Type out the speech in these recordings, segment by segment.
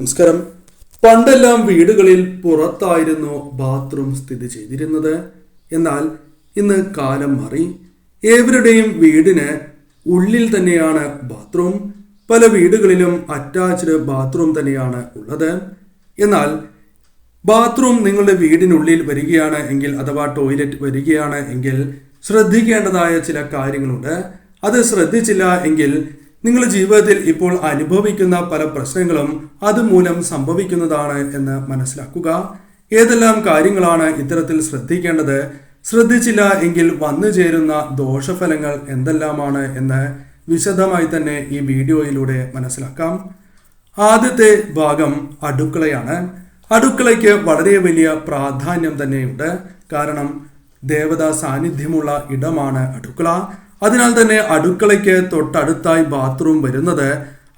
നമസ്കാരം. പണ്ടെല്ലാം വീടുകളിൽ പുറത്തായിരുന്നു ബാത്റൂം സ്ഥിതി ചെയ്തിരുന്നത്. എന്നാൽ ഇന്ന് കാലം മാറി. ഏവരുടെയും വീടിന് ഉള്ളിൽ തന്നെയാണ് ബാത്റൂം പല വീടുകളിലും അറ്റാച്ച്ഡ് ബാത്റൂം തന്നെയാണ് ഉള്ളത്. എന്നാൽ ബാത്റൂം നിങ്ങളുടെ വീടിനുള്ളിൽ വരികയാണ് എങ്കിൽ അഥവാ ടോയ്ലറ്റ് വരികയാണ് എങ്കിൽ ശ്രദ്ധിക്കേണ്ടതായ ചില കാര്യങ്ങളുണ്ട്. അത് ശ്രദ്ധിച്ചില്ല എങ്കിൽ നിങ്ങൾ ജീവിതത്തിൽ ഇപ്പോൾ അനുഭവിക്കുന്ന പല പ്രശ്നങ്ങളും അതുമൂലം സംഭവിക്കുന്നതാണ് എന്ന് മനസ്സിലാക്കുക. ഏതെല്ലാം കാര്യങ്ങളാണ് ഇത്തരത്തിൽ ശ്രദ്ധിക്കേണ്ടത്? ശ്രദ്ധിച്ചില്ല എങ്കിൽ വന്നു ചേരുന്ന ദോഷഫലങ്ങൾ എന്തെല്ലാമാണ് എന്ന് വിശദമായി തന്നെ ഈ വീഡിയോയിലൂടെ മനസ്സിലാക്കാം. ആദ്യത്തെ ഭാഗം അടുക്കളയാണ്. അടുക്കളയ്ക്ക് വളരെ വലിയ പ്രാധാന്യം തന്നെയുണ്ട്. കാരണം ദേവതാ സാന്നിധ്യമുള്ള ഇടമാണ് അടുക്കള. അതിനാൽ തന്നെ അടുക്കളയ്ക്ക് തൊട്ടടുത്തായി ബാത്റൂം വരുന്നത്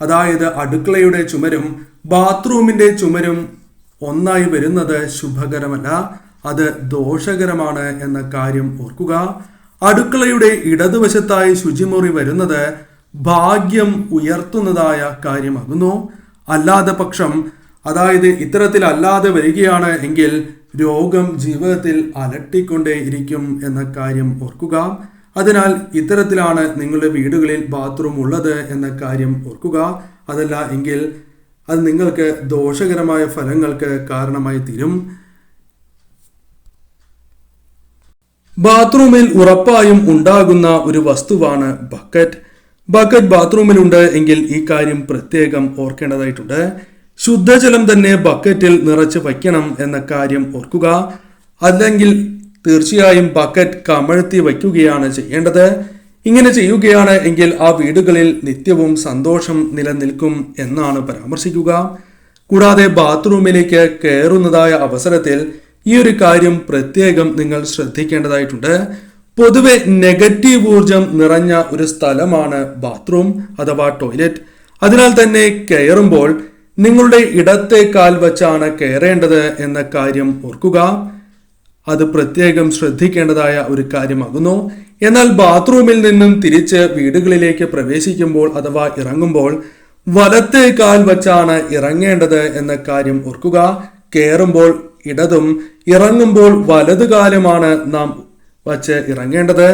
അതായത് അടുക്കളയുടെ ചുമരും ബാത്റൂമിന്റെ ചുമരും ഒന്നായി വരുന്നത് ശുഭകരമല്ല അത് ദോഷകരമാണ് എന്ന കാര്യം ഓർക്കുക. അടുക്കളയുടെ ഇടതുവശത്തായി ശുചിമുറി വരുന്നത് ഭാഗ്യം ഉയർത്തുന്നതായ കാര്യമാകുന്നു. അല്ലാതെ പക്ഷം അതായത് ഇത്തരത്തിൽ അല്ലാതെ വരികയാണ് എങ്കിൽ രോഗം ജീവിതത്തിൽ അലട്ടിക്കൊണ്ടേയിരിക്കും എന്ന കാര്യം ഓർക്കുക. അതിനാൽ ഇത്തരത്തിലാണ് നിങ്ങളുടെ വീടുകളിൽ ബാത്റൂം ഉള്ളത് എന്ന കാര്യം ഓർക്കുക. അതല്ല എങ്കിൽ അത് നിങ്ങൾക്ക് ദോഷകരമായ ഫലങ്ങൾക്ക് കാരണമായി തീരും. ബാത്റൂമിൽ ഉറപ്പായും ഉണ്ടാകുന്ന ഒരു വസ്തുവാണ് ബക്കറ്റ്. ബക്കറ്റ് ബാത്റൂമിലുണ്ട് എങ്കിൽ ഈ കാര്യം പ്രത്യേകം ഓർക്കേണ്ടതായിട്ടുണ്ട്. ശുദ്ധജലം തന്നെ ബക്കറ്റിൽ നിറച്ച് വയ്ക്കണം എന്ന കാര്യം ഓർക്കുക. അല്ലെങ്കിൽ തീർച്ചയായും ബക്കറ്റ് കമഴ്ത്തി വയ്ക്കുകയാണ് ചെയ്യേണ്ടത്. ഇങ്ങനെ ചെയ്യുകയാണ് എങ്കിൽ ആ വീടുകളിൽ നിത്യവും സന്തോഷം നിലനിൽക്കും എന്നാണ് പരാമർശിക്കുക. കൂടാതെ ബാത്റൂമിലേക്ക് കയറുന്നതായ അവസരത്തിൽ ഈ ഒരു കാര്യം പ്രത്യേകം നിങ്ങൾ ശ്രദ്ധിക്കേണ്ടതായിട്ടുണ്ട്. പൊതുവെ നെഗറ്റീവ് ഊർജം നിറഞ്ഞ ഒരു സ്ഥലമാണ് ബാത്റൂം അഥവാ ടോയ്ലറ്റ്. അതിനാൽ തന്നെ കയറുമ്പോൾ നിങ്ങളുടെ ഇടത്തെ കാൽ വച്ചാണ് കയറേണ്ടത് എന്ന കാര്യം ഓർക്കുക. അത് പ്രത്യേകം ശ്രദ്ധിക്കേണ്ടതായ ഒരു കാര്യമാകുന്നു. എന്നാൽ ബാത്റൂമിൽ നിന്നും തിരിച്ച് വീടുകളിലേക്ക് പ്രവേശിക്കുമ്പോൾ അഥവാ ഇറങ്ങുമ്പോൾ വലത്തെ കാൽ വച്ചാണ് ഇറങ്ങേണ്ടത് എന്ന കാര്യം ഓർക്കുക. കയറുമ്പോൾ ഇടതും ഇറങ്ങുമ്പോൾ വലതു കാലുമാണ് നാം വച്ച് ഇറങ്ങേണ്ടത്.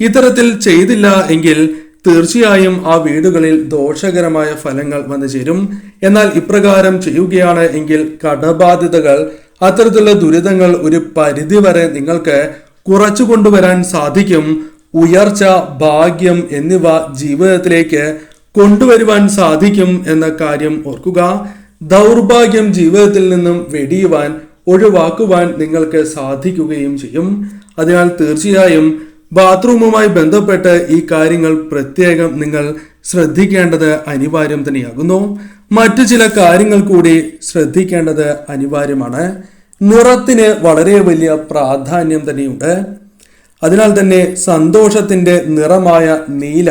ഇത്തരത്തിൽ ചെയ്തില്ല എങ്കിൽ തീർച്ചയായും ആ വീടുകളിൽ ദോഷകരമായ ഫലങ്ങൾ വന്നു ചേരും എന്നാൽ ഇപ്രകാരം ചെയ്യുകയാണ് എങ്കിൽ കടബാധ്യതകൾ അത്തരത്തിലുള്ള ദുരിതങ്ങൾ ഒരു പരിധിവരെ നിങ്ങൾക്ക് കുറച്ചു കൊണ്ടുവരാൻ സാധിക്കും. ഉയർച്ച ഭാഗ്യം എന്നിവ ജീവിതത്തിലേക്ക് കൊണ്ടുവരുവാൻ സാധിക്കും എന്ന കാര്യം ഓർക്കുക. ദൗർഭാഗ്യം ജീവിതത്തിൽ നിന്നും വെടിയുവാൻ ഒഴിവാക്കുവാൻ നിങ്ങൾക്ക് സാധിക്കുകയും ചെയ്യും. അതിനാൽ തീർച്ചയായും ബാത്റൂമുമായി ബന്ധപ്പെട്ട് ഈ കാര്യങ്ങൾ പ്രത്യേകം നിങ്ങൾ ശ്രദ്ധിക്കേണ്ടത് അനിവാര്യം തന്നെയാകുന്നു. മറ്റു ചില കാര്യങ്ങൾ കൂടി ശ്രദ്ധിക്കേണ്ടത് അനിവാര്യമാണ്. നിറത്തിന് വളരെ വലിയ പ്രാധാന്യം തന്നെയുണ്ട്. അതിനാൽ തന്നെ സന്തോഷത്തിന്റെ നിറമായ നീല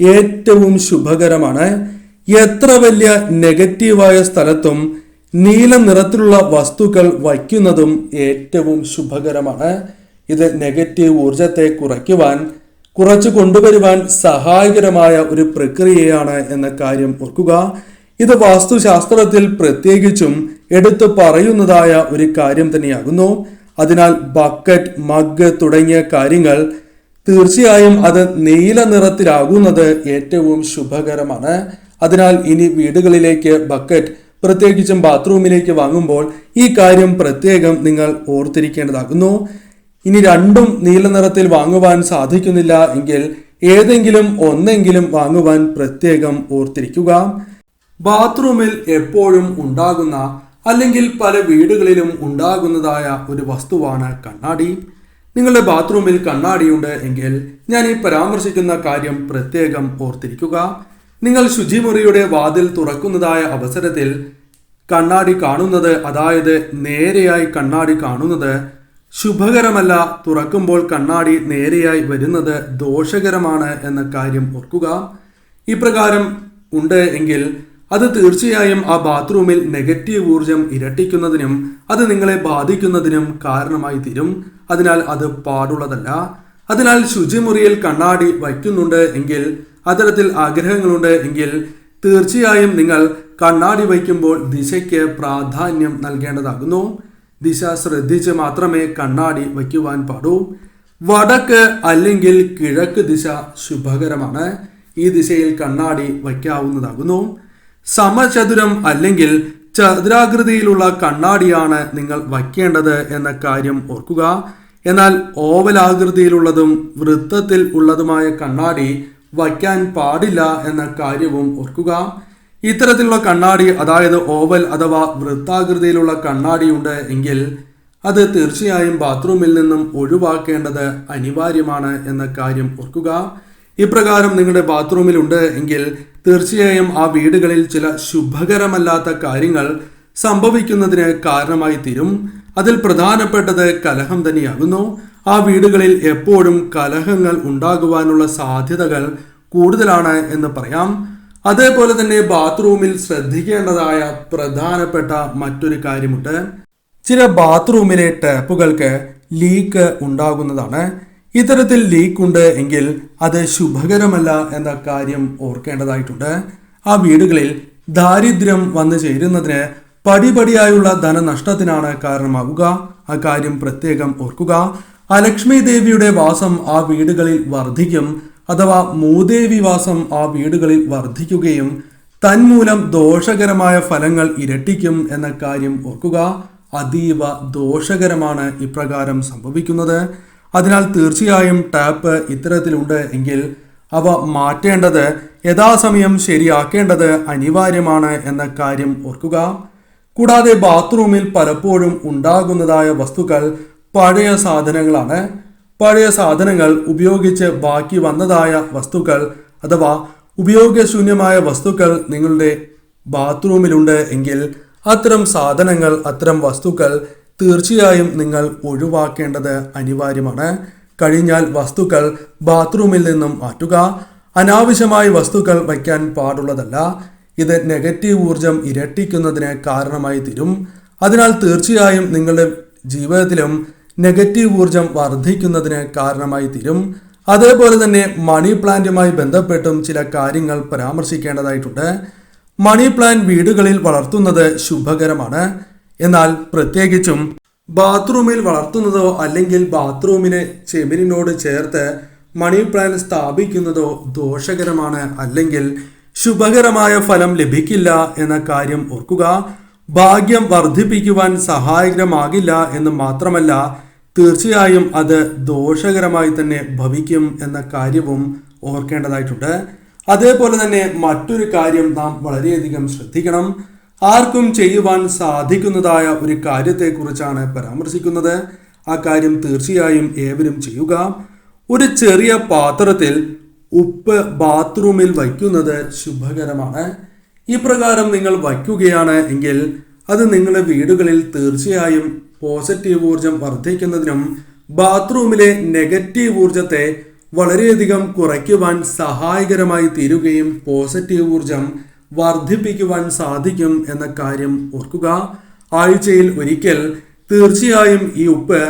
ഏറ്റവും ശുഭകരമാണ്. എത്ര വലിയ നെഗറ്റീവായ സ്ഥലത്തും നീല നിറത്തിലുള്ള വസ്തുക്കൾ വയ്ക്കുന്നതും ഏറ്റവും ശുഭകരമാണ്. ഇത് നെഗറ്റീവ് ഊർജത്തെ കുറയ്ക്കുവാൻ കുറച്ചു കൊണ്ടുവരുവാൻ സഹായകരമായ ഒരു പ്രക്രിയയാണ് എന്ന കാര്യം ഓർക്കുക. ഇത് വാസ്തുശാസ്ത്രത്തിൽ പ്രത്യേകിച്ചും എടുത്തു പറയുന്നതായ ഒരു കാര്യം തന്നെയാകുന്നു. അതിനാൽ ബക്കറ്റ് മഗ് തുടങ്ങിയ കാര്യങ്ങൾ തീർച്ചയായും അത് നീല നിറത്തിലാകുന്നത് ഏറ്റവും ശുഭകരമാണ്. അതിനാൽ ഇനി വീടുകളിലേക്ക് ബക്കറ്റ് പ്രത്യേകിച്ചും ബാത്റൂമിലേക്ക് വാങ്ങുമ്പോൾ ഈ കാര്യം പ്രത്യേകം നിങ്ങൾ ഓർത്തിരിക്കേണ്ടതാകുന്നു. ഇനി രണ്ടും നീല നിറത്തിൽ വാങ്ങുവാൻ സാധിക്കുന്നില്ല എങ്കിൽ ഏതെങ്കിലും ഒന്നെങ്കിലും വാങ്ങുവാൻ പ്രത്യേകം ഓർത്തിരിക്കുക. ബാത്റൂമിൽ എപ്പോഴും ഉണ്ടാകുന്ന അല്ലെങ്കിൽ പല വീടുകളിലും ഉണ്ടാകുന്നതായ ഒരു വസ്തുവാണ് കണ്ണാടി. നിങ്ങളുടെ ബാത്റൂമിൽ കണ്ണാടിയുണ്ട് എങ്കിൽ ഞാൻ ഈ പരാമർശിക്കുന്ന കാര്യം പ്രത്യേകം ഓർത്തിരിക്കുക. നിങ്ങൾ ശുചിമുറിയുടെ വാതിൽ തുറക്കുന്നതായ അവസരത്തിൽ കണ്ണാടി കാണുന്നത് അതായത് നേരെയായി കണ്ണാടി കാണുന്നത് ശുഭകരമല്ല തുറക്കുമ്പോൾ കണ്ണാടി നേരെയായി വരുന്നത് ദോഷകരമാണ് എന്ന കാര്യം ഓർക്കുക. ഇപ്രകാരം ഉണ്ട് എങ്കിൽ അത് തീർച്ചയായും ആ ബാത്റൂമിൽ നെഗറ്റീവ് ഊർജം ഇരട്ടിക്കുന്നതിനും അത് നിങ്ങളെ ബാധിക്കുന്നതിനും കാരണമായി തീരും. അതിനാൽ അത് പാടുള്ളതല്ല. അതിനാൽ ശുചിമുറിയിൽ കണ്ണാടി വയ്ക്കുന്നുണ്ട് എങ്കിൽ അത്തരത്തിൽ ആഗ്രഹങ്ങളുണ്ട് എങ്കിൽ തീർച്ചയായും നിങ്ങൾ കണ്ണാടി വയ്ക്കുമ്പോൾ ദിശയ്ക്ക് പ്രാധാന്യം നൽകേണ്ടതാകുന്നു. ദിശ ശ്രദ്ധിച്ച് മാത്രമേ കണ്ണാടി വയ്ക്കുവാൻ പാടൂ. വടക്ക് അല്ലെങ്കിൽ കിഴക്ക് ദിശ ശുഭകരമാണ്. ഈ ദിശയിൽ കണ്ണാടി വയ്ക്കാവുന്നതാകുന്നു. സമചതുരം അല്ലെങ്കിൽ ചതുരാകൃതിയിലുള്ള കണ്ണാടിയാണ് നിങ്ങൾ വയ്ക്കേണ്ടത് എന്ന കാര്യം ഓർക്കുക. എന്നാൽ ഓവലാകൃതിയിലുള്ളതും വൃത്തത്തിൽ ഉള്ളതുമായ കണ്ണാടി വയ്ക്കാൻ പാടില്ല എന്ന കാര്യവും ഓർക്കുക. ഇത്തരത്തിലുള്ള കണ്ണാടി അതായത് ഓവൽ അഥവാ വൃത്താകൃതിയിലുള്ള കണ്ണാടിയുണ്ട് എങ്കിൽ അത് തീർച്ചയായും ബാത്റൂമിൽ നിന്നും ഒഴിവാക്കേണ്ടത് അനിവാര്യമാണ് എന്ന കാര്യം ഓർക്കുക. ഇപ്രകാരം നിങ്ങളുടെ ബാത്റൂമിലുണ്ട് എങ്കിൽ തീർച്ചയായും ആ വീടുകളിൽ ചില ശുഭകരമല്ലാത്ത കാര്യങ്ങൾ സംഭവിക്കുന്നതിന് കാരണമായി തീരും. അതിൽ പ്രധാനപ്പെട്ടത് കലഹം തന്നെയാകുന്നു. ആ വീടുകളിൽ എപ്പോഴും കലഹങ്ങൾ ഉണ്ടാകുവാനുള്ള സാധ്യതകൾ കൂടുതലാണ് എന്ന് പറയാം. അതേപോലെ തന്നെ ബാത്റൂമിൽ ശ്രദ്ധിക്കേണ്ടതായ പ്രധാനപ്പെട്ട മറ്റൊരു കാര്യമുണ്ട്. ചില ബാത്റൂമിലെ ടാപ്പുകൾക്ക് ലീക്ക് ഉണ്ടാകുന്നതാണ്. ഇത്തരത്തിൽ ലീക്ക് ഉണ്ട് എങ്കിൽ അത് ശുഭകരമല്ല എന്ന കാര്യം ഓർക്കേണ്ടതായിട്ടുണ്ട്. ആ വീടുകളിൽ ദാരിദ്ര്യം വന്നു ചേരുന്നതിന് പടിപടിയായുള്ള ധനനഷ്ടത്തിനാണ് കാരണമാവുക. ആ കാര്യം പ്രത്യേകം ഓർക്കുക. അലക്ഷ്മി ദേവിയുടെ വാസം ആ വീടുകളിൽ വർദ്ധിക്കും. അഥവാ മൂദേവിവാസം ആ വീടുകളിൽ വർദ്ധിക്കുകയും തന്മൂലം ദോഷകരമായ ഫലങ്ങൾ ഇരട്ടിക്കും എന്ന കാര്യം ഓർക്കുക. അതീവ ദോഷകരമാണ് ഇപ്രകാരം സംഭവിക്കുന്നത്. അതിനാൽ തീർച്ചയായും ടാപ്പ് ഇത്തരത്തിലുണ്ട് എങ്കിൽ അവ മാറ്റേണ്ടത് യഥാസമയം ശരിയാക്കേണ്ടത് അനിവാര്യമാണ് എന്ന കാര്യം ഓർക്കുക. കൂടാതെ ബാത്റൂമിൽ പലപ്പോഴും ഉണ്ടാകുന്നതായ വസ്തുക്കൾ പഴയ സാധനങ്ങളാണ്. പഴയ സാധനങ്ങൾ ഉപയോഗിച്ച് ബാക്കി വന്നതായ വസ്തുക്കൾ അഥവാ ഉപയോഗശൂന്യമായ വസ്തുക്കൾ നിങ്ങളുടെ ബാത്റൂമിലുണ്ട് എങ്കിൽ അത്തരം സാധനങ്ങൾ അത്തരം വസ്തുക്കൾ തീർച്ചയായും നിങ്ങൾ ഒഴിവാക്കേണ്ടത് അനിവാര്യമാണ്. കഴിഞ്ഞാൽ വസ്തുക്കൾ ബാത്റൂമിൽ നിന്നും മാറ്റുക. അനാവശ്യമായി വസ്തുക്കൾ വയ്ക്കാൻ പാടുള്ളതല്ല. ഇത് നെഗറ്റീവ് ഊർജം ഇരട്ടിക്കുന്നതിന് കാരണമായി തീരും. അതിനാൽ തീർച്ചയായും നിങ്ങളുടെ ജീവിതത്തിലും നെഗറ്റീവ് ഊർജം വർദ്ധിക്കുന്നതിന് കാരണമായി തീരും. അതേപോലെ തന്നെ മണി പ്ലാന്റുമായി ബന്ധപ്പെട്ടും ചില കാര്യങ്ങൾ പരാമർശിക്കേണ്ടതായിട്ടുണ്ട്. മണി പ്ലാന്റ് വീടുകളിൽ വളർത്തുന്നത് ശുഭകരമാണ്. എന്നാൽ പ്രത്യേകിച്ചും ബാത്റൂമിൽ വളർത്തുന്നതോ അല്ലെങ്കിൽ ബാത്റൂമിനെ ചെമിനിനോട് ചേർത്ത് മണി പ്ലാന്റ് സ്ഥാപിക്കുന്നതോ ദോഷകരമാണ് അല്ലെങ്കിൽ ശുഭകരമായ ഫലം ലഭിക്കില്ല എന്ന കാര്യം ഓർക്കുക. ഭാഗ്യം വർദ്ധിപ്പിക്കുവാൻ സഹായകരമാകില്ല എന്ന് മാത്രമല്ല തീർച്ചയായും അത് ദോഷകരമായി തന്നെ ഭവിക്കും എന്ന കാര്യവും ഓർക്കേണ്ടതായിട്ടുണ്ട്. അതേപോലെ തന്നെ മറ്റൊരു കാര്യം നാം വളരെയധികം ശ്രദ്ധിക്കണം. ആർക്കും ചെയ്യുവാൻ സാധിക്കുന്നതായ ഒരു കാര്യത്തെക്കുറിച്ചാണ് പരാമർശിക്കുന്നത്. ആ കാര്യം തീർച്ചയായും ഏവരും ചെയ്യുക. ഒരു ചെറിയ പാത്രത്തിൽ ഉപ്പ് ബാത്റൂമിൽ വയ്ക്കുന്നത് ശുഭകരമാണ്. ഇപ്രകാരം പ്രകാരം നിങ്ങൾ വയ്ക്കുകയാണ് എങ്കിൽ അത് നിങ്ങളുടെ വീടുകളിൽ തീർച്ചയായും പോസിറ്റീവ് ഊർജം വർദ്ധിക്കുന്നതിനും ബാത്റൂമിലെ നെഗറ്റീവ് ഊർജത്തെ വളരെയധികം കുറയ്ക്കുവാൻ സഹായകരമായി തീരുകയും പോസിറ്റീവ് ഊർജം വർദ്ധിപ്പിക്കുവാൻ സാധിക്കും എന്ന കാര്യം ഓർക്കുക. ആഴ്ചയിൽ ഒരിക്കൽ തീർച്ചയായും ഈ ഉപ്പ്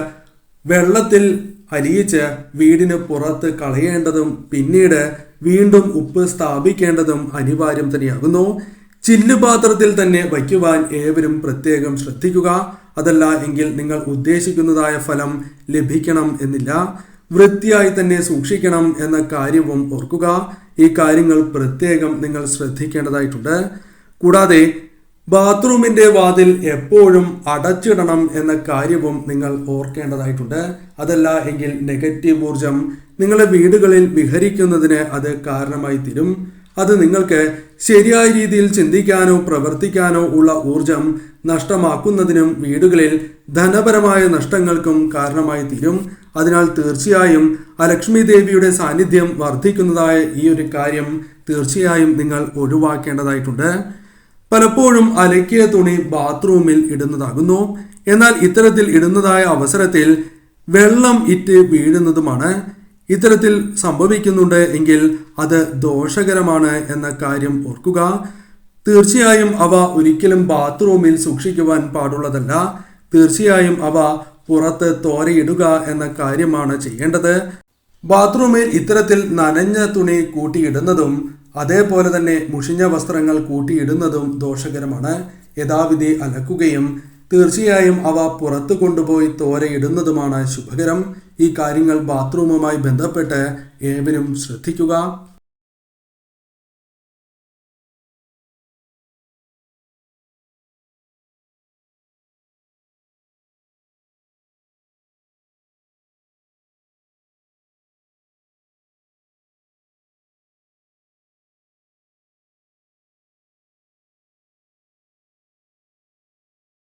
വെള്ളത്തിൽ അലിയിച്ച് വീടിന് പുറത്ത് കളയേണ്ടതും പിന്നീട് വീണ്ടും ഉപ്പ് സ്ഥാപിക്കേണ്ടതും അനിവാര്യം തന്നെയാകുന്നു. ചില്ലുപാത്രത്തിൽ തന്നെ വയ്ക്കുവാൻ ഏവരും പ്രത്യേകം ശ്രദ്ധിക്കുക. അതല്ല എങ്കിൽ നിങ്ങൾ ഉദ്ദേശിക്കുന്നതായ ഫലം ലഭിക്കണം എന്നില്ല. വൃത്തിയായി തന്നെ സൂക്ഷിക്കണം എന്ന കാര്യവും ഓർക്കുക. ഈ കാര്യങ്ങൾ പ്രത്യേകം നിങ്ങൾ ശ്രദ്ധിക്കേണ്ടതായിട്ടുണ്ട്. കൂടാതെ ബാത്റൂമിന്റെ വാതിൽ എപ്പോഴും അടച്ചിടണം എന്ന കാര്യവും നിങ്ങൾ ഓർക്കേണ്ടതായിട്ടുണ്ട്. അതല്ല എങ്കിൽ നെഗറ്റീവ് ഊർജം നിങ്ങളുടെ വീടുകളിൽ വിഹരിക്കുന്നതിന് അത് കാരണമായി തീരും. അത് നിങ്ങൾക്ക് ശരിയായ രീതിയിൽ ചിന്തിക്കാനോ പ്രവർത്തിക്കാനോ ഉള്ള ഊർജം നഷ്ടമാക്കുന്നതിനും വീടുകളിൽ ധനപരമായ നഷ്ടങ്ങൾക്കും കാരണമായി തീരും. അതിനാൽ തീർച്ചയായും അലക്ഷ്മി ദേവിയുടെ സാന്നിധ്യം വർദ്ധിക്കുന്നതായ ഈ ഒരു കാര്യം തീർച്ചയായും നിങ്ങൾ ഒഴിവാക്കേണ്ടതായിട്ടുണ്ട്. പലപ്പോഴും അലക്കിയ തുണി ബാത്റൂമിൽ ഇടുന്നതാകുന്നു. എന്നാൽ ഇത്തരത്തിൽ ഇടുന്നതായ അവസരത്തിൽ വെള്ളം ഇറ്റ് വീഴുന്നതുമാണ്. ഇത്തരത്തിൽ സംഭവിക്കുന്നുണ്ട് എങ്കിൽ അത് ദോഷകരമാണ് എന്ന കാര്യം ഓർക്കുക. തീർച്ചയായും അവ ഒരിക്കലും ബാത്റൂമിൽ സൂക്ഷിക്കുവാൻ പാടുള്ളതല്ല. തീർച്ചയായും അവ പുറത്ത് തോരയിടുക എന്ന കാര്യമാണ് ചെയ്യേണ്ടത്. ബാത്റൂമിൽ ഇത്തരത്തിൽ നനഞ്ഞ തുണി കൂട്ടിയിടുന്നതും അതേപോലെ തന്നെ മുഷിഞ്ഞ വസ്ത്രങ്ങൾ കൂട്ടിയിടുന്നതും ദോഷകരമാണ്. യഥാവിധി അലക്കുകയും തീർച്ചയായും അവ പുറത്തു കൊണ്ടുപോയി തോരയിടുന്നതുമാണ് ശുഭകരം. ഈ കാര്യങ്ങൾ ബാത്റൂമുമായി ബന്ധപ്പെട്ട് ഏവരും ശ്രദ്ധിക്കുക.